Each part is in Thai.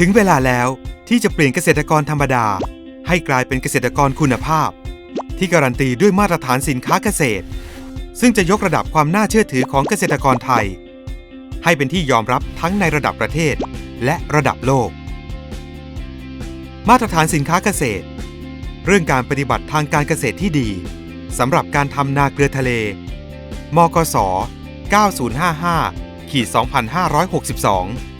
ถึงเวลาแล้วที่จะเปลี่ยนเกษตรกรธรรมดา ให้กลายเป็นเกษตรกรคุณภาพ ที่การันตีด้วยมาตรฐานสินค้าเกษตร ซึ่งจะยกระดับความน่าเชื่อถือของเกษตรกรไทย ให้เป็นที่ยอมรับทั้งในระดับประเทศและระดับโลก มาตรฐานสินค้าเกษตร เรื่องการปฏิบัติทางการเกษตรที่ดีสำหรับการทำนาเกลือทะเล มกส 9055 2562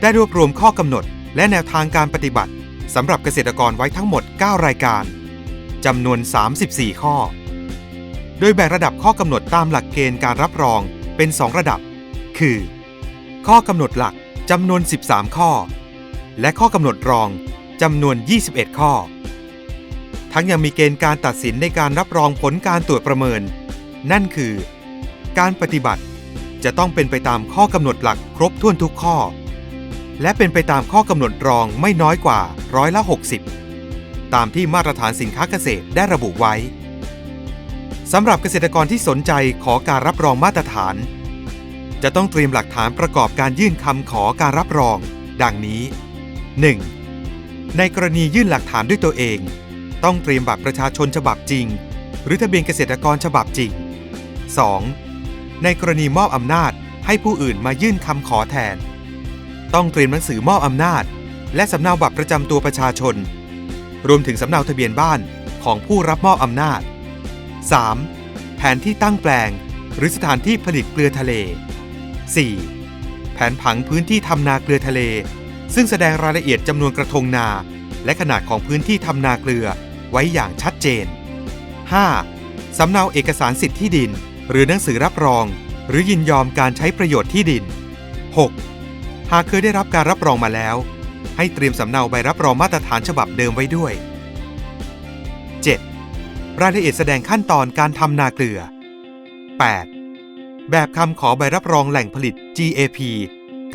ได้รวบรวมข้อกำหนด และแนวทางการปฏิบัติสำหรับเกษตรกรไว้ทั้งหมด 9 รายการจำนวน 34 ข้อ โดยแบ่งระดับข้อกำหนดตามหลักเกณฑ์การรับรองเป็น 2 ระดับ คือ ข้อกำหนดหลักจำนวน 13 ข้อ และข้อกำหนดรองจำนวน 21 ข้อ ทั้งยังมีเกณฑ์การตัดสินในการรับรองผลการตรวจประเมิน นั่นคือ การปฏิบัติจะต้องเป็นไปตามข้อกำหนดหลักครบถ้วนทุกข้อ และเป็นไปตามข้อกำหนดรองไม่น้อยกว่าร้อยละ 60 ตามที่มาตรฐานสินค้าเกษตรได้ระบุไว้สำหรับเกษตรกรที่สนใจขอการรับรองมาตรฐาน จะต้องเตรียมหลักฐานประกอบการยื่นคำขอการรับรอง ดังนี้ 1. ในกรณียื่นหลักฐานด้วยตัวเอง ต้องเตรียมบัตรประชาชนฉบับจริง หรือทะเบียนเกษตรกรฉบับจริง 2. ในกรณีมอบอำนาจให้ผู้อื่นมายื่นคำขอแทน ต้องเตรียมหนังสือมอบอำนาจ และสำเนาบัตรประจำตัวประชาชน รวมถึงสำเนาทะเบียนบ้านของผู้รับมอบอำนาจ 3. แผนที่ตั้งแปลง หรือสถานที่ผลิตเกลือทะเล 4. แผนผังพื้นที่ทำนาเกลือทะเล ซึ่งแสดงรายละเอียดจำนวนกระทงนา และขนาดของพื้นที่ทำนาเกลือไว้อย่างชัดเจน 5. สำเนาเอกสารสิทธิ์ที่ดิน หรือหนังสือรับรอง หรือยินยอมการใช้ประโยชน์ที่ดิน 6. หากเคยได้รับการรับรองมาแล้ว ให้เตรียมสำเนาใบรับรองมาตรฐานฉบับเดิมไว้ด้วย 7. รายละเอียดแสดงขั้นตอนการทำนาเกลือ 8. แบบคำขอใบรับรองแหล่งผลิต GAP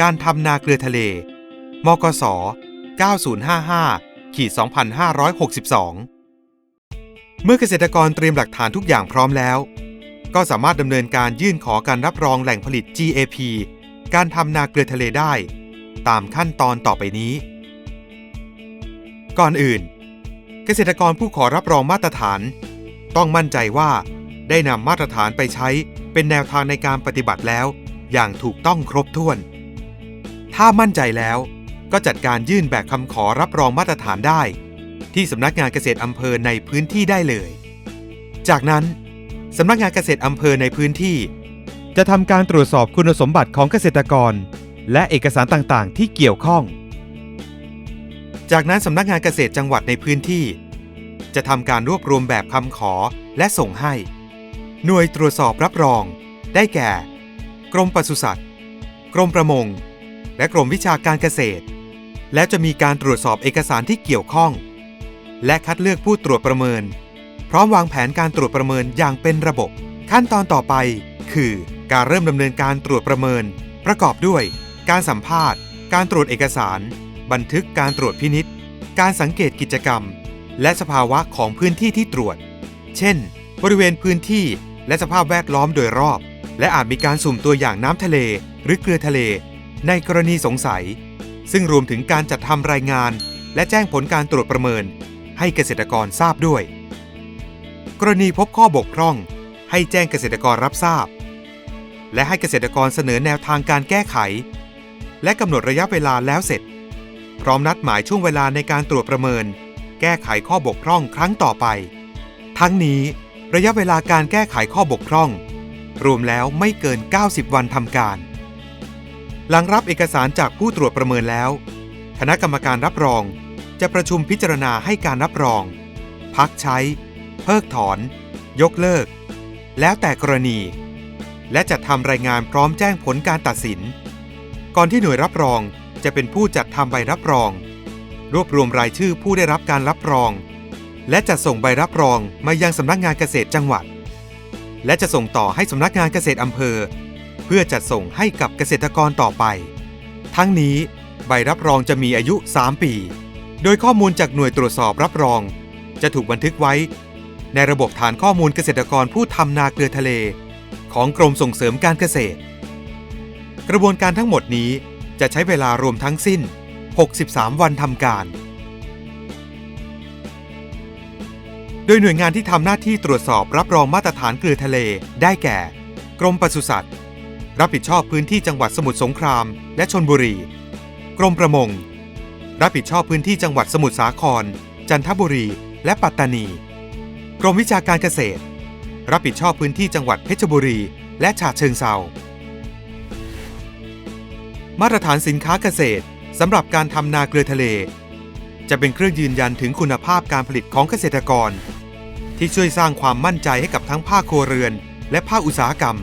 การทำนาเกลือทะเล มกส 9055ขีด2562 เมื่อเกษตรกรเตรียมหลักฐานทุกอย่างพร้อมแล้ว ก็สามารถดำเนินการยื่นขอการรับรองแหล่งผลิต GAP การทำนาเกลือทะเลได้ ตามขั้นตอนต่อไปนี้ ก่อนอื่น เกษตรกรผู้ขอรับรองมาตรฐาน ต้องมั่นใจว่า ได้นำมาตรฐานไปใช้เป็นแนวทางในการปฏิบัติแล้ว อย่างถูกต้องครบถ้วน ถ้ามั่นใจแล้วก็จัดการยื่นแบบคำขอรับรองมาตรฐานได้ ที่สำนักงานเกษตรอำเภอในพื้นที่ได้เลย จากนั้นสำนักงานเกษตรอำเภอในพื้นที่ จะทำการตรวจสอบคุณสมบัติของเกษตรกร และเอกสารต่างๆ ที่เกี่ยวข้อง จากนั้นสำนักงานเกษตรจังหวัดในพื้นที่ จะทำการรวบรวมแบบคำขอและส่งให้ หน่วยตรวจสอบรับรอง ได้แก่ กรมปศุสัตว์ กรมประมง และกรมวิชาการเกษตร และจะมีการตรวจสอบเอกสารที่เกี่ยวข้อง และคัดเลือกผู้ตรวจประเมิน พร้อมวางแผนการตรวจประเมินอย่างเป็นระบบ ขั้นตอนต่อไปคือ การเริ่มดำเนินการตรวจประเมิน ประกอบด้วย การสัมภาษณ์ การตรวจเอกสาร บันทึกการตรวจพินิษการสังเกตกิจกรรม และสภาวะของพื้นที่ที่ตรวจ เช่น บริเวณพื้นที่และสภาพแวดล้อมโดยรอบ และอาจมีการสุ่มตัวอย่างน้ำทะเล หรือเกลือทะเล ในกรณีสงสัย ซึ่งรวมถึงการจัดทำรายงาน และแจ้งผลการตรวจประเมิน ให้เกษตรกรทราบด้วย กรณีพบข้อบกพร่อง ให้แจ้งเกษตรกรรับทราบ และให้เกษตรกรเสนอแนวทางการแก้ไข และกำหนดระยะเวลาแล้วเสร็จ พร้อมนัดหมายช่วงเวลาในการตรวจประเมิน แก้ไขข้อบกพร่องครั้งต่อไป ทั้งนี้ ระยะเวลาการแก้ไขข้อบกพร่อง รวมแล้วไม่เกิน 90 วันทำการ หลังรับเอกสารจากผู้ตรวจประเมินแล้ว คณะกรรมการรับรอง จะประชุมพิจารณาให้การรับรอง พักใช้ เพิกถอน ยกเลิก แล้วแต่กรณี และจัดทำรายงานพร้อมแจ้งผลการตัดสิน ก่อนที่หน่วยรับรองจะเป็นผู้จัดทำใบรับรอง รวบรวมรายชื่อผู้ได้รับการรับรอง และจะส่งใบรับรองมายังสำนักงานเกษตรจังหวัด และจะส่งต่อให้สำนักงานเกษตรอำเภอ เพื่อจัดส่งให้กับเกษตรกรต่อไป ทั้งนี้ใบรับรองจะมีอายุ 3 ปี โดยข้อมูลจากหน่วยตรวจสอบรับรอง จะถูกบันทึกไว้ ในระบบฐานข้อมูลเกษตรกรผู้ทำนาเกลือทะเล ของกรมส่งเสริมการเกษตร กระบวนการทั้งหมดนี้จะใช้เวลารวมทั้งสิ้น 63 วันทำการ โดยหน่วยงานที่ทำหน้าที่ตรวจสอบรับรองมาตรฐานเกลือทะเลได้แก่ กรมปศุสัตว์ รับผิดชอบพื้นที่จังหวัดสมุทรสงคราม และชนบุรี กรมประมง รับผิดชอบพื้นที่จังหวัดสมุทรสาคร จันทบุรี และปัตตานี กรมวิชาการเกษตร รับผิดชอบพื้นที่จังหวัดเพชรบุรี และฉะเชิงเทรามาตรฐานสินค้าเกษตรสำหรับการทำนาเกลือทะเล จะเป็นเครื่องยืนยันถึงคุณภาพการผลิตของเกษตรกร ที่ช่วยสร้างความมั่นใจให้กับทั้งภาคครัวเรือน และภาคอุตสาหกรรม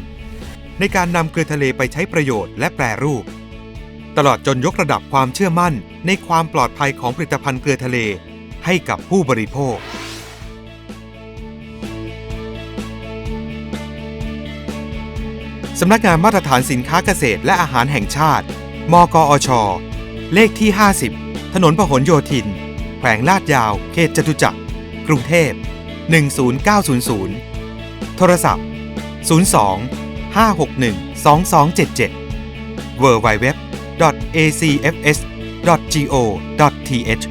ในการนำเกลือทะเลไปใช้ประโยชน์และแปรรูป ตลอดจนยกระดับความเชื่อมั่นในความปลอดภัยของผลิตภัณฑ์เกลือทะเลให้กับผู้บริโภค สำนักงานมาตรฐานสินค้าเกษตรและอาหารแห่งชาติ มกอช เลขที่ 50 ถนนพหลโยธิน แขวงลาดยาว เขตจตุจักร กรุงเทพ 10900 โทรศัพท์ 02 561 2277 www.acfs.go.th